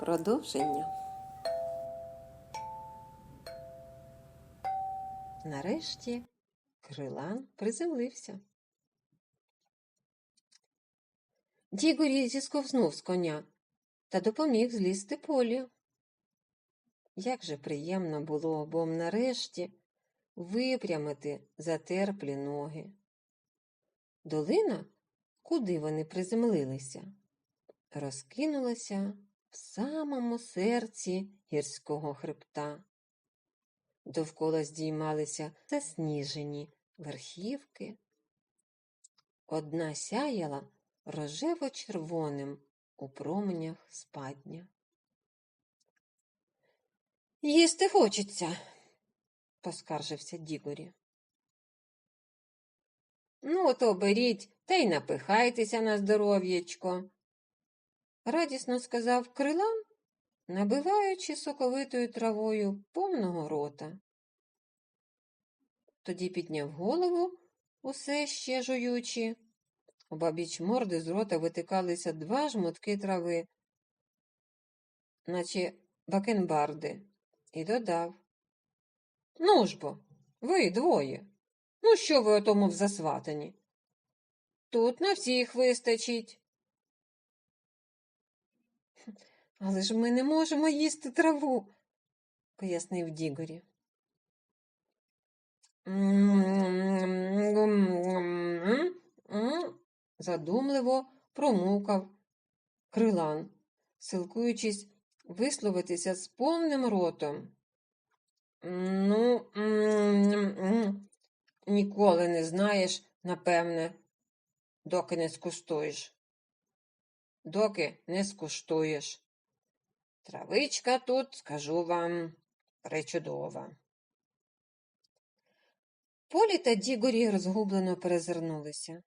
Продовження. Нарешті крилан приземлився. Дігорі зісковзнув з коня та допоміг злізти полі. Як же приємно було обом нарешті випрямити затерплі ноги. Долина, куди вони приземлилися, розкинулася в самому серці гірського хребта. Довкола здіймалися засніжені верхівки. Одна сяяла рожево-червоним у променях спадня. Їсти хочеться, поскаржився Дігорі. Ну, то беріть та й напихайтеся на здоров'ячко, радісно сказав крилан, набиваючи соковитою травою повного рота. Тоді підняв голову, усе ще жуючи. Обабіч морди з рота витикалися два жмутки трави, наче бакенбарди, і додав. Ну ж бо, ви двоє. Ну, що ви отому в засватані? Тут на всіх вистачить. Але ж ми не можемо їсти траву, пояснив Дігорі. Задумливо промовкав крилан, силкуючись висловитися з повним ротом. Ну, ніколи не знаєш, напевне, доки не скуштуєш. Доки не скуштуєш. Травичка тут, скажу вам, пречудова. Полі та Дігорі розгублено перезирнулися.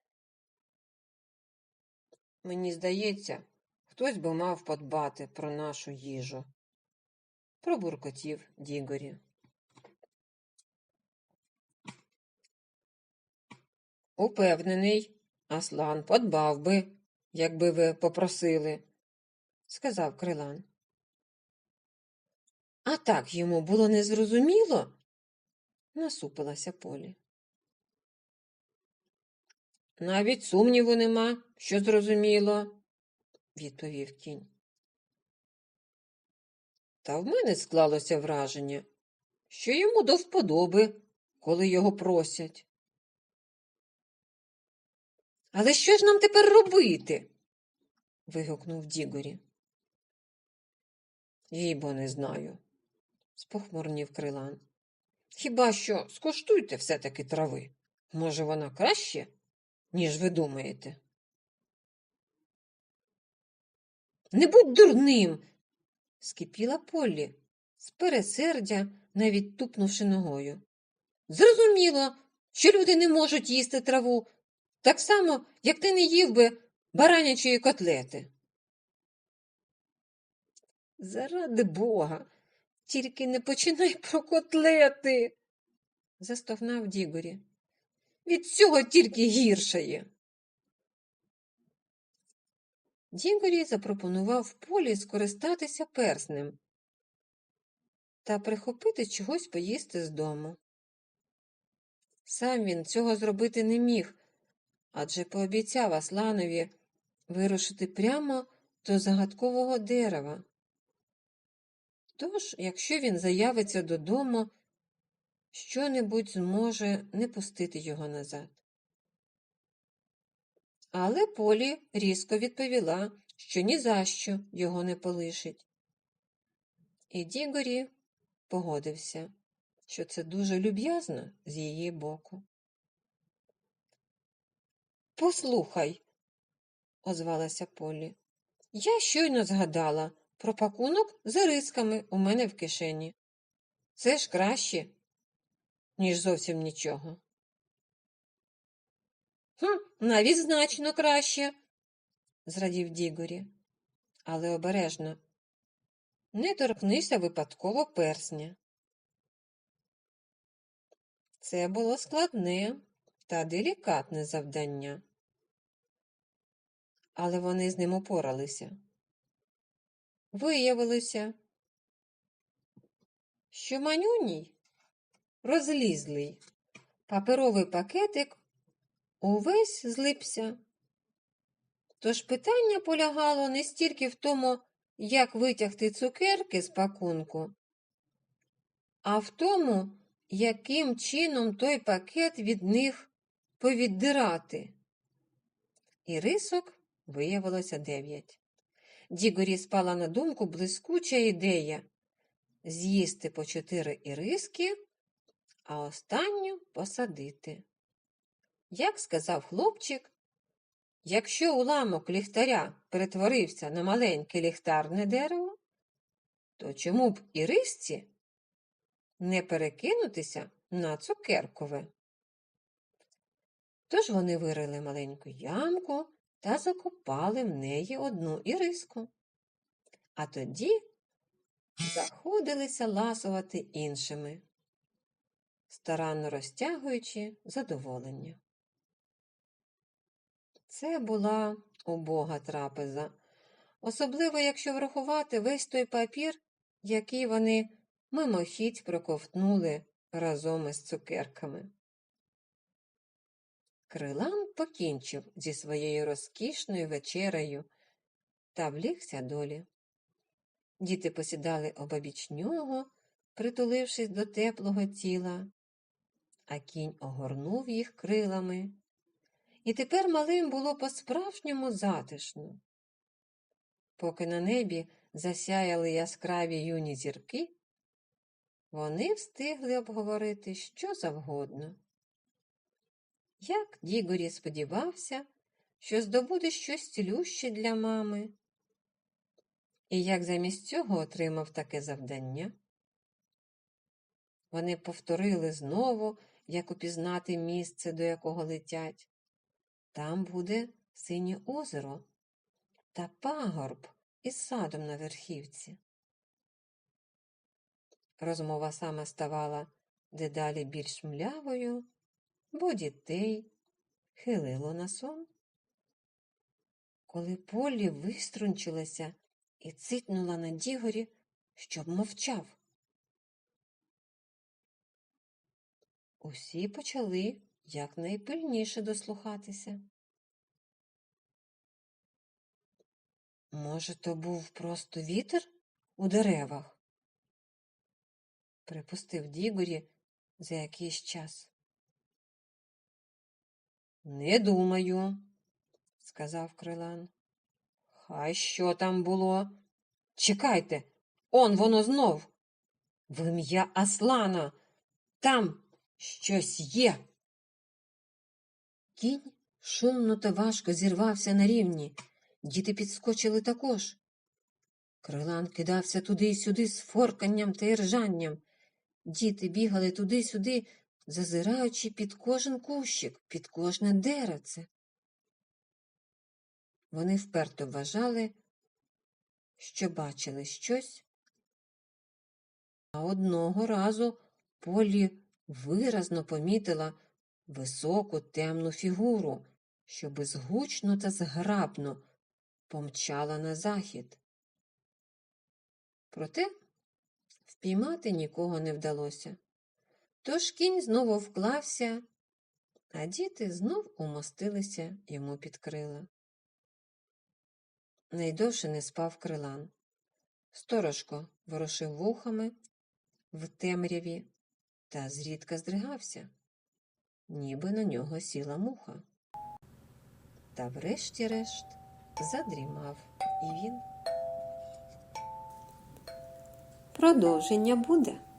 Мені здається, хтось би мав подбати про нашу їжу, пробуркотів Дігорі. Упевнений, Аслан подбав би, якби ви попросили, сказав крилан. А так йому було незрозуміло, насупилася Полі. Навіть сумніву нема, що зрозуміло, відповів кінь. Та в мене склалося враження, що йому до вподоби, коли його просять. Але що ж нам тепер робити? вигукнув Дігорі. Їй бо не знаю, спохмурнів крилан. Хіба що скуштуйте все-таки трави? Може, вона краще, ніж ви думаєте? Не будь дурним, скипіла Поллі, з пересердя, навіть тупнувши ногою. Зрозуміло, що люди не можуть їсти траву, так само, як ти не їв би баранячої котлети. Заради бога, тільки не починай про котлети, застогнав Дігорі. Від цього тільки гіршає. Дігорі запропонував полі скористатися перснем та прихопити чогось поїсти з дому. Сам він цього зробити не міг, адже пообіцяв Асланові вирушити прямо до загадкового дерева. Тож, якщо він заявиться додому, що-небудь зможе не пустити його назад. Але Полі різко відповіла, що ні за що його не полишить. І Дігорі погодився, що це дуже люб'язно з її боку. Послухай, озвалася Полі, я щойно згадала про пакунок з рисками у мене в кишені. Це ж краще, ніж зовсім нічого. Хм, навіть значно краще, зрадів Дігорі, але обережно. Не торкнися випадково персня. Це було складне та делікатне завдання, але вони з ним упоралися. Виявилося, що манюній розлізлий паперовий пакетик увесь злипся. Тож питання полягало не стільки в тому, як витягти цукерки з пакунку, а в тому, яким чином той пакет від них повіддирати. І рисок виявилося дев'ять. Дігорі спала на думку блискуча ідея з'їсти по чотири іриски, а останню посадити. Як сказав хлопчик, якщо уламок ліхтаря перетворився на маленьке ліхтарне дерево, то чому б ірисці не перекинутися на цукеркове? Тож вони вирили маленьку ямку та закопали в неї одну іриску. А тоді заходилися ласувати іншими, старанно розтягуючи задоволення. Це була убога трапеза, особливо якщо врахувати весь той папір, який вони мимохідь проковтнули разом із цукерками. Крилан покінчив зі своєю розкішною вечерею та влігся долі. Діти посідали обабіч нього, притулившись до теплого тіла, а кінь огорнув їх крилами, і тепер малим було по-справжньому затишно. Поки на небі засяяли яскраві юні зірки, вони встигли обговорити що завгодно. Як Дігорі сподівався, що здобуде щось цілюще для мами, і як замість цього отримав таке завдання. Вони повторили знову, як упізнати місце, до якого летять. Там буде синє озеро та пагорб із садом на верхівці. Розмова саме ставала дедалі більш млявою, бо дітей хилило на сон. Коли Полі виструнчилася і цитнула на Дігорі, щоб мовчав. Усі почали якнайпильніше дослухатися. Може, то був просто вітер у деревах? припустив Дігорі за якийсь час. Не думаю, сказав Крилан. Хай що там було. Чекайте, он воно знов. В ім'я Аслана. Там щось є. Кінь шумно та важко зірвався на рівні. Діти підскочили також. Крилан кидався туди й сюди з форканням та іржанням. Діти бігали туди-сюди, зазираючи під кожен кущик, під кожне деревце. Вони вперто вважали, що бачили щось, а одного разу Полі виразно помітила високу темну фігуру, що безгучно та зграбно помчала на захід. Проте впіймати нікого не вдалося. Тож кінь знову вклався, а діти знов умостилися йому під крила. Найдовше не спав крилан. Сторожко ворушив вухами в темряві та зрідка здригався, ніби на нього сіла муха. Та врешті-решт задрімав і він. Продовження буде.